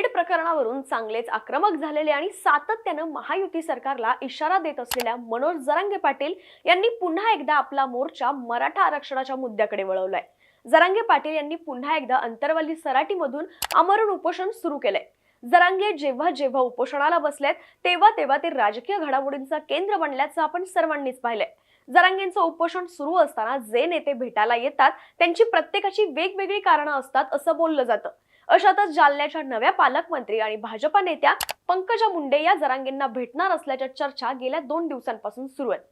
बीड प्रकरणावरून चांगलेच आक्रमक झालेले आणि सातत्यानं महायुती सरकारला इशारा देत असलेल्या मनोज जरांगे पाटील यांनी पुन्हा एकदा आपला मोर्चा मराठा आरक्षणाच्या मुद्द्याकडे वळवलाय. जरांगे पाटील यांनी पुन्हा एकदा अंतरवाली सराटीमधून आमरण उपोषण सुरू केलंय. जरांगे जेव्हा जेव्हा उपोषणाला बसलेत तेव्हा तेव्हा ते राजकीय घडामोडींचं केंद्र बनल्याचं आपण सर्वांनीच पाहिलंय. जरांगेंचं उपोषण सुरू असताना जे नेते भेटायला येतात त्यांची प्रत्येकाची वेगवेगळी कारणं असतात असं बोललं जातं. अशातच जालन्याच्या नव्या पालकमंत्री आणि भाजपा नेत्या पंकजा मुंडे या जरांगेंना भेटणार असल्याच्या चर्चा गेल्या दोन दिवसांपासून सुरू आहेत.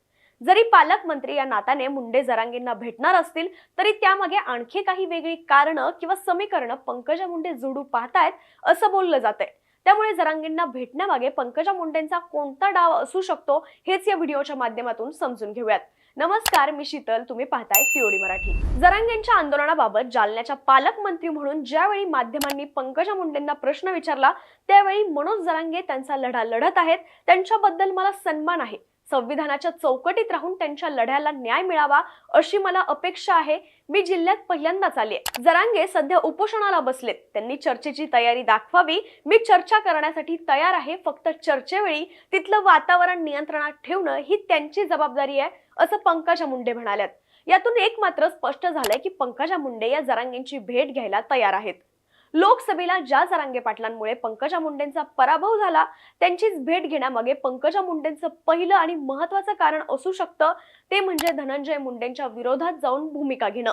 जरी पालकमंत्री या नात्याने मुंडे जरांगेंना भेटणार असतील तरी त्यामागे आणखी काही वेगळी कारणं किंवा समीकरणं पंकजा मुंडे जोडू पाहतायत असं बोललं जातंय. त्यामुळे जरांगेंना भेटण्यामागे पंकजा मुंडेंचा कोणता डाव असू शकतो हेच या व्हिडिओच्या माध्यमातून समजून घेऊयात. नमस्कार मी शीतल. तुम्ही पाहताय टीओडी मराठी. जरांगेंच्या आंदोलनाबाबत जालन्याच्या पालकमंत्री म्हणून ज्यावेळी माध्यमांनी पंकजा मुंडेंना प्रश्न विचारला त्यावेळी मनोज जरांगे त्यांचा लढा लढत आहेत. त्यांच्याबद्दल मला सन्मान आहे. संविधानाच्या चौकटीत राहून त्यांच्या लढ्याला न्याय मिळावा अशी मला अपेक्षा आहे. मी जिल्ह्यात पहिल्यांदाच आली आहे. जरांगे सध्या उपोषणाला बसलेत. त्यांनी चर्चेची तयारी दाखवावी. मी चर्चा करण्यासाठी तयार आहे. फक्त चर्चेवेळी तिथलं वातावरण नियंत्रणात ठेवणं ही त्यांची जबाबदारी आहे असं पंकजा मुंडे म्हणाल्यात. यातून एक मात्र स्पष्ट झालंय की पंकजा मुंडे या जरांगेंची भेट घ्यायला तयार आहेत. लोकसभेला ज्या जरांगे पाटलांमुळे पंकजा मुंडेंचा पराभव झाला त्यांचीच भेट घेण्यामागे पंकजा मुंडेंचं पहिलं आणि महत्वाचं कारण असू शकतं ते म्हणजे धनंजय मुंडेंच्या विरोधात जाऊन भूमिका घेणं.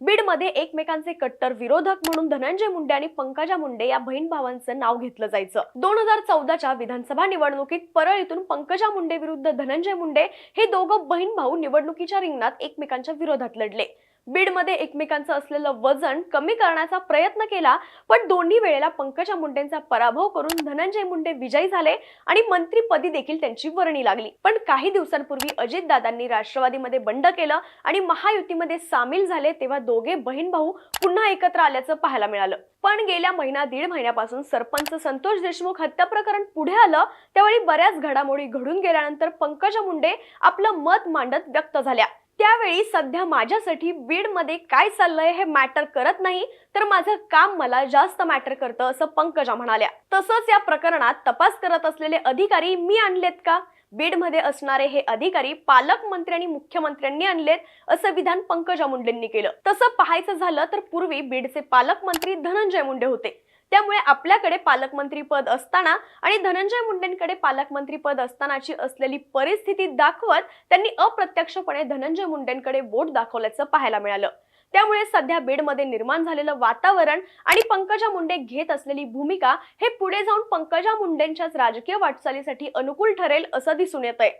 बीडमध्ये एकमेकांचे कट्टर विरोधक म्हणून धनंजय मुंडे आणि पंकजा मुंडे या बहीण भावांचं नाव घेतलं जायचं. दोन हजार चौदाच्या विधानसभा निवडणुकीत परळीतून पंकजा मुंडे विरुद्ध धनंजय मुंडे हे दोघं बहीण भाऊ निवडणुकीच्या रिंगणात एकमेकांच्या विरोधात लढले. बीडमध्ये एकमेकांचं असलेलं वजन कमी करण्याचा प्रयत्न केला पण दोन्ही वेळेला पंकजा मुंडेंचा पराभव करून धनंजय मुंडे विजयी झाले आणि मंत्रीपदी देखील त्यांची वर्णी लागली. पण काही दिवसांपूर्वी अजितदादांनी राष्ट्रवादीमध्ये बंड केलं आणि महायुतीमध्ये सामील झाले तेव्हा दोघे बहीण भाऊ पुन्हा एकत्र आल्याचं पाहायला मिळालं. पण गेल्या महिना दीड महिन्यापासून सरपंच संतोष देशमुख हत्या प्रकरण पुढे आलं त्यावेळी बऱ्याच घडामोडी घडून गेल्यानंतर पंकजा मुंडे आपलं मत मांडत व्यक्त झाल्या. त्यावेळी सध्या माझ्यासाठी बीडमध्ये काय चाललंय हे मॅटर करत नाही तर माझं काम मला जास्त मॅटर करतं असं पंकजा म्हणाल्या. तसंच या प्रकरणात तपास करत असलेले अधिकारी मी आणलेत का? बीडमध्ये असणारे हे अधिकारी पालकमंत्री आणि मुख्यमंत्र्यांनी आणलेत असं विधान पंकजा मुंडेंनी केलं. तसं पाहायचं झालं तर पूर्वी बीडचे पालकमंत्री धनंजय मुंडे होते. त्यामुळे आपल्याकडे पालकमंत्री पद असताना आणि धनंजय मुंडेंकडे पालकमंत्री पद असतानाची असलेली परिस्थिती दाखवत त्यांनी अप्रत्यक्षपणे धनंजय मुंडेंकडे बोट दाखवल्याचं पाहायला मिळालं. त्यामुळे सध्या बीडमध्ये निर्माण झालेलं वातावरण आणि पंकजा मुंडे घेत असलेली भूमिका हे पुढे जाऊन पंकजा मुंडेंच्याच राजकीय वाटचालीसाठी अनुकूल ठरेल असं दिसून येत आहे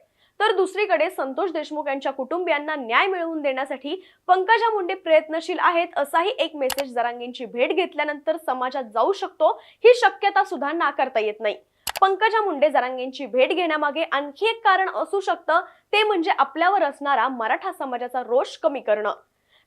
तर दुसरीकडे संतोष देशमुख यांच्या कुटुंबियांना न्याय मिळवून देण्यासाठी पंकजा मुंडे प्रयत्नशील आहेत असाही एक मेसेज जरांगींची भेट घेतल्यानंतर समाजात जाऊ शकतो ही शक्यता सुद्धा नाकारता येत नाही. पंकजा मुंडे जरांगेंची भेट घेण्यामागे आणखी एक कारण असू शकतं ते म्हणजे आपल्यावर असणारा मराठा समाजाचा रोष कमी करणं.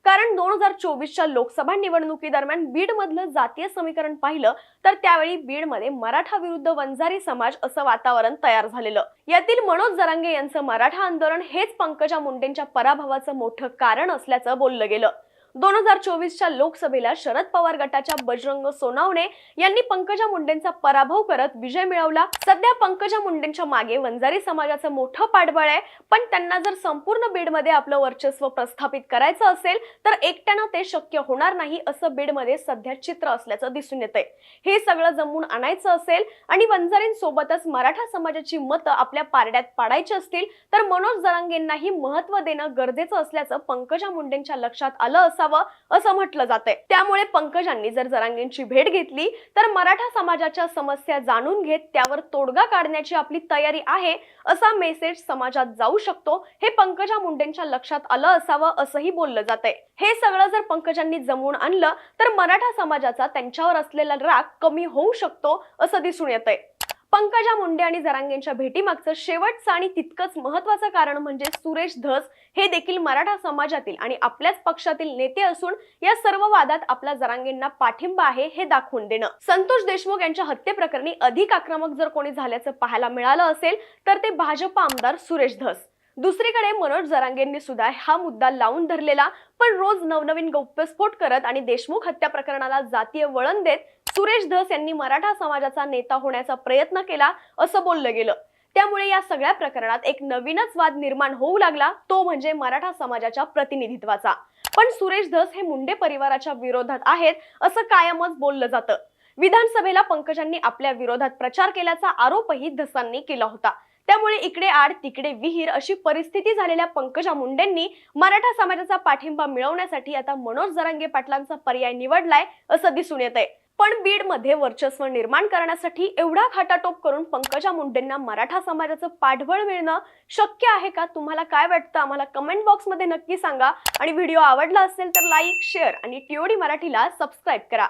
कारण दोन हजार चोवीसच्या लोकसभा निवडणुकीदरम्यान बीडमधलं जातीय समीकरण पाहिलं तर त्यावेळी बीडमध्ये मराठा विरुद्ध वंजारी समाज असं वातावरण तयार झालेलं. यातील मनोज जरांगे यांचं मराठा आंदोलन हेच पंकजा मुंडेंच्या पराभवाचं मोठं कारण असल्याचं बोललं गेलं. दोन हजार चोवीसच्या लोकसभेला शरद पवार गटाच्या बजरंग सोनावणे यांनी पंकजा मुंडेंचा पराभव करत विजय मिळवला. सध्या पंकजा मुंडेंच्या मागे वंजारी समाजाचं मोठं पाठबळ आहे. पण त्यांना जर संपूर्ण बीडमध्ये आपलं वर्चस्व प्रस्थापित करायचं असेल तर एकट्यानं ते शक्य होणार नाही असं बीडमध्ये सध्या चित्र असल्याचं दिसून येतंय. हे सगळं जमवून आणायचं असेल आणि वंजारींसोबतच मराठा समाजाची मतं आपल्या पारड्यात पाडायची असतील तर मनोज जरांगेंनाही महत्त्व देणं गरजेचं असल्याचं पंकजा मुंडेंच्या लक्षात आलं असं असावं असं म्हटलं जातंय. त्यामुळे पंकजांनी जर जरांगेंची भेट घेतली तर मराठा समाजाच्या समस्या जाणून घेत त्यावर तोडगा काढण्याची आपली तयारी आहे असा मेसेज समाजात जाऊ शकतो हे पंकजा मुंडेंच्या लक्षात आलं असावं असंही बोललं जातंय. हे सगळं जर पंकजांनी जमवून आणलं तर मराठा समाजाचा त्यांच्यावर असलेला राग कमी होऊ शकतो असं दिसून येतंय. पंकजा मुंडे आणि जरांगेंच्या भेटीमागचं शेवटचं आणि तितकंच महत्वाचं कारण म्हणजे सुरेश धस हे देखील मराठा समाजातील आणि आपल्याच पक्षातील नेते असून या सर्व वादात आपल्या जरांगेंना पाठिंबा आहे हे दाखवून देणं. संतोष देशमुख यांच्या हत्येप्रकरणी अधिक आक्रमक जर कोणी झाल्याचं पाहायला मिळालं असेल तर ते भाजप आमदार सुरेश धस. दुसरीकडे मनोज जरांगेंनी सुद्धा हा मुद्दा लावून धरलेला पण रोज नवनवीन गौप्यस्फोट करत आणि देशमुख हत्या प्रकरणाला जातीय वळण देत सुरेश धस यांनी मराठा समाजाचा नेता होण्याचा प्रयत्न केला असं बोललं गेलं. त्यामुळे या सगळ्या प्रकरणात एक नवीनच वाद निर्माण होऊ लागला तो म्हणजे मराठा समाजाच्या प्रतिनिधित्वाचा. पण सुरेश धस हे मुंडे परिवाराच्या विरोधात आहेत असं कायमच बोललं जातं. विधानसभेला पंकजांनी आपल्या विरोधात प्रचार केल्याचा आरोपही धसांनी केला होता. त्यामुळे इकडे आड तिकडे विहीर अशी परिस्थिती झालेल्या पंकजा मुंडेंनी मराठा समाजाचा पाठिंबा मिळवण्यासाठी आता मनोज जरांगे पाटलांचा पर्याय निवडलाय असं दिसून येत आहे पण बीडमध्ये वर्चस्व निर्माण करण्यासाठी एवढा खाटाटोप करून पंकजा मुंडेंना मराठा समाजाचं पाठबळ मिळणं शक्य आहे का? तुम्हाला काय वाटतं? आम्हाला कमेंट बॉक्समध्ये नक्की सांगा. आणि व्हिडिओ आवडला असेल तर लाईक शेअर आणि टीओडी मराठीला सबस्क्राईब करा.